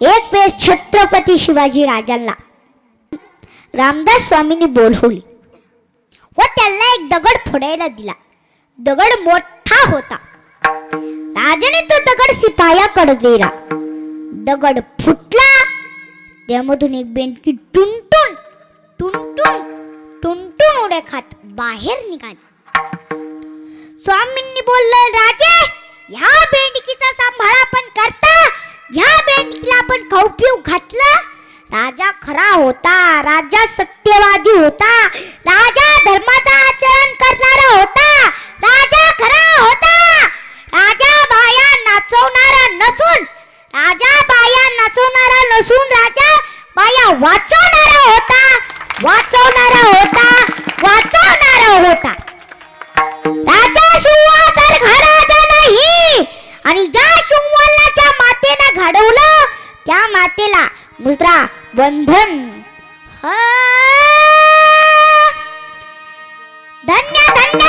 एक वेळेस छत्रपती शिवाजी राजांना रामदास स्वामींनी बोलवली व त्यांना एक दगड फोडायला दिला. दगड मोठा होता. राजाने तो दगड सिपायाकडे दिला दगड फुटला. त्यामधून एक बेंडकी टुनटुन टुनटुन टुनटुन उड्या खात बाहेर निघाली. स्वामींनी बोललं राजे पिऊ घातलं? राजा खरा होता राजा सत्यवादी होता राजा धर्माचा आचरण करणारा होता राजा खरा होता. राजा बाया नाचवणारा नसून राजा बाया नाचवणारा नसून राजा बाया वाच त्या मातेला मुद्रा बंधन हा. धन्य धन्य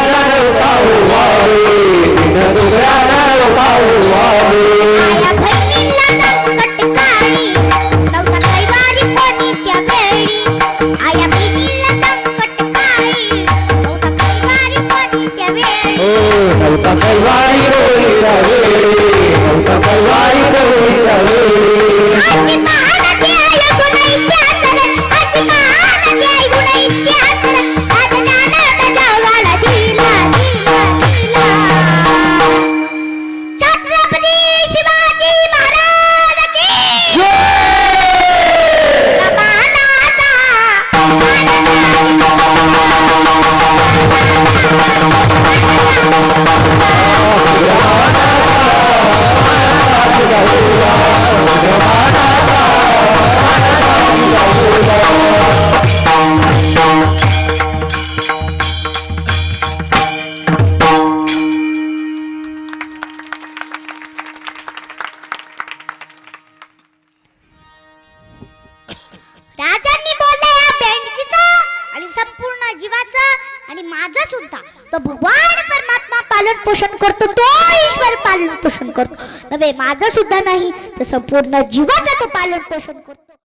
I am आणि माझा सुद्धा. तो भगवान परमात्मा पालन पोषण करतो तो ईश्वर पालन पोषण करतो. नव्हे माझं सुद्धा नाही तर संपूर्ण जीवाचा तो पालन पोषण करतो.